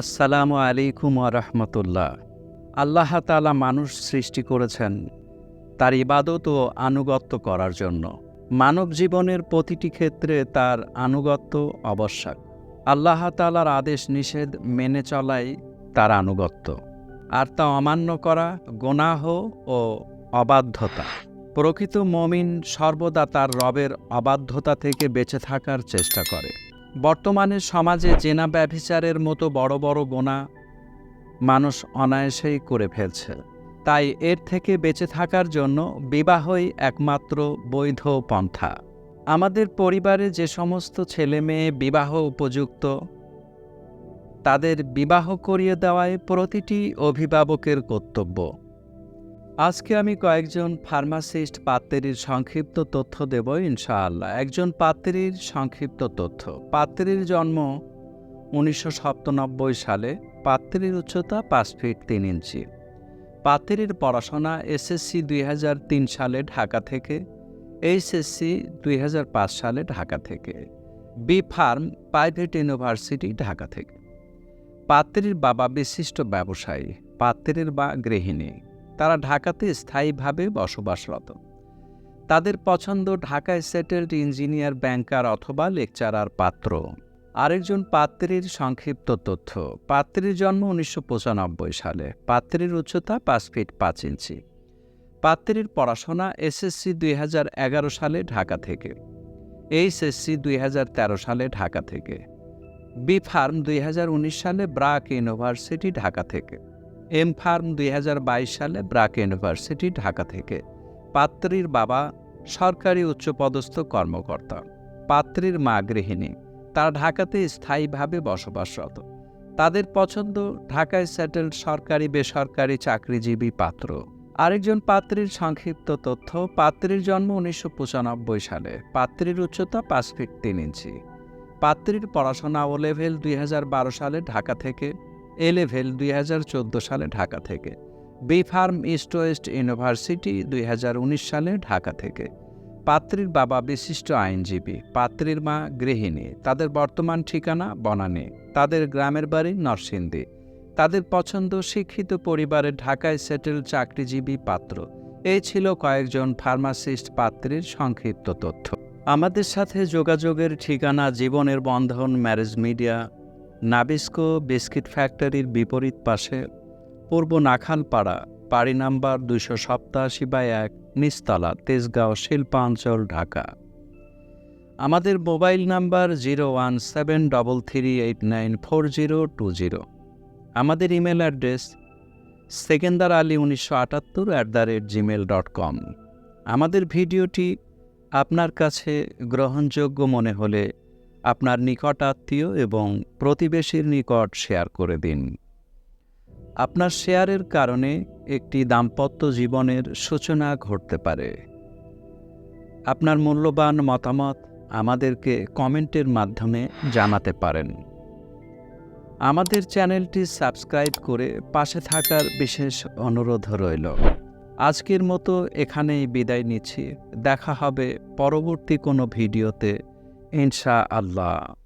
আসসালামু আলাইকুম রহমতুল্লাহ। আল্লাহ তালা মানুষ সৃষ্টি করেছেন তার ইবাদত ও আনুগত্য করার জন্য। মানব জীবনের প্রতিটি ক্ষেত্রে তার আনুগত্য আবশ্যক। আল্লাহ তালার আদেশ নিষেধ মেনে চলাই তার আনুগত্য। আর তা অমান্য করা গোনাহ ও অবাধ্যতা। প্রকৃত মমিন সর্বদা তার রবের অবাধ্যতা থেকে বেঁচে থাকার চেষ্টা করে। বর্তমানে সমাজে জেনা ব্যভিচারের মতো বড় বড় গোনা মানুষ অনায়াসেই করে ফেলছে। তাই এর থেকে বেঁচে থাকার জন্য বিবাহই একমাত্র বৈধ পন্থা। আমাদের পরিবারে যে সমস্ত ছেলে মেয়ে বিবাহ উপযুক্ত, তাদের বিবাহ করিয়ে দেওয়ায় প্রতিটি অভিভাবকের কর্তব্য। আজকে আমি কয়েকজন ফার্মাসিস্ট পাত্রের সংক্ষিপ্ত তথ্য দেব ইনশাআল্লাহ। একজন পাত্রীর সংক্ষিপ্ত তথ্য। পাত্রীর জন্ম উনিশশো সাতানব্বই সালে। পাত্রীর উচ্চতা পাঁচ ফিট তিন ইঞ্চি। পাত্রীর পড়াশোনা এসএসসি দুই হাজার তিন সালে ঢাকা থেকে, এইচএসসি দুই হাজার পাঁচ সালে ঢাকা থেকে। B Pharm private university Dhaka থেকে। পাত্রীর বাবা বিশিষ্ট ব্যবসায়ী, পাত্রীর বা গৃহিণী। তারা ঢাকাতে স্থায়ীভাবে বসবাসরত। তাদের পছন্দ ঢাকায় সেটেলড ইঞ্জিনিয়ার ব্যাংকার অথবা লেকচারার পাত্র। আরেকজন পাত্রীর সংক্ষিপ্ত তথ্য। পাত্রীর জন্ম উনিশশো পঁচানব্বই সালে। পাত্রীর উচ্চতা পাঁচ ফিট পাঁচ ইঞ্চি। পাত্রীর পড়াশোনা এসএসসি দুই হাজার এগারো সালে ঢাকা থেকে। এইচএসসি দুই হাজার তেরো সালে ঢাকা থেকে। বি ফার্ম দুই হাজার উনিশ সালে ব্রাক ইউনিভার্সিটি ঢাকা থেকে। এম ফার্ম দুই হাজার বাইশ সালে ব্রাক ইউনিভার্সিটি, ঢাকা থেকে। পাত্রীর বাবা সরকারি উচ্চপদস্থ কর্মকর্তা। পাত্রীর মা গৃহিণী। তারা ঢাকাতে স্থায়ীভাবে বসবাসরত। তাদের পছন্দ ঢাকায় সেটেলড সরকারি, বেসরকারি চাকরিজীবী পাত্র। আরেকজন পাত্রীর সংক্ষিপ্ত তথ্য, পাত্রীর জন্ম উনিশশো পঁচানব্বই সালে। পাত্রীর উচ্চতা পাঁচ ফিট তিন ইঞ্চি। পাত্রীর পড়াশোনা ও লেভেল দুই হাজার বারো সালে ঢাকা থেকে এ লেভেল দুই সালে ঢাকা থেকে B Pharm East West University দুই হাজার উনিশ সালে ঢাকা থেকে। পাত্রীর বাবা বিশিষ্ট আইনজীবী, পাত্রীর মা গৃহিণী, তাদের বর্তমান ঠিকানা বনানী, তাদের গ্রামের বাড়ি নরসিংদী। তাদের পছন্দ শিক্ষিত পরিবারের ঢাকায় সেটেল চাকরিজীবী পাত্র। এই ছিল কয়েকজন ফার্মাসিস্ট পাত্রীর সংক্ষিপ্ত তথ্য। আমাদের সাথে যোগাযোগের ঠিকানা জীবনের বন্ধন ম্যারেজ মিডিয়া নাবিস্কো বিস্কিট ফ্যাক্টরির বিপরীত পাশে পূর্ব নাখালপাড়া বাড়ি নাম্বার দুশো সপ্তাশি বাই এক নিস্তলা তেজগাঁও, শিল্পাঞ্চল, ঢাকা। আমাদের mobile number zero one seven double three eight nine four zero two zero. আমাদের ইমেল অ্যাড্রেস সেকেন্দার আলী উনিশশো আটাত্তর at the rate Gmail dot com. আমাদের ভিডিওটি আপনার কাছে গ্রহণযোগ্য মনে হলে আপনার নিকট আত্মীয় এবং প্রতিবেশীর নিকট শেয়ার করে দিন। আপনার শেয়ারের কারণে একটি দাম্পত্য জীবনের সূচনা ঘটতে পারে। আপনার মূল্যবান মতামত আমাদেরকে কমেন্টের মাধ্যমে জানাতে পারেন। আমাদের চ্যানেলটি সাবস্ক্রাইব করে পাশে থাকার বিশেষ অনুরোধ রইল। আজকের মতো এখানেই বিদায় নিচ্ছি। দেখা হবে পরবর্তী কোনো ভিডিওতে। ইনশা আল্লাহ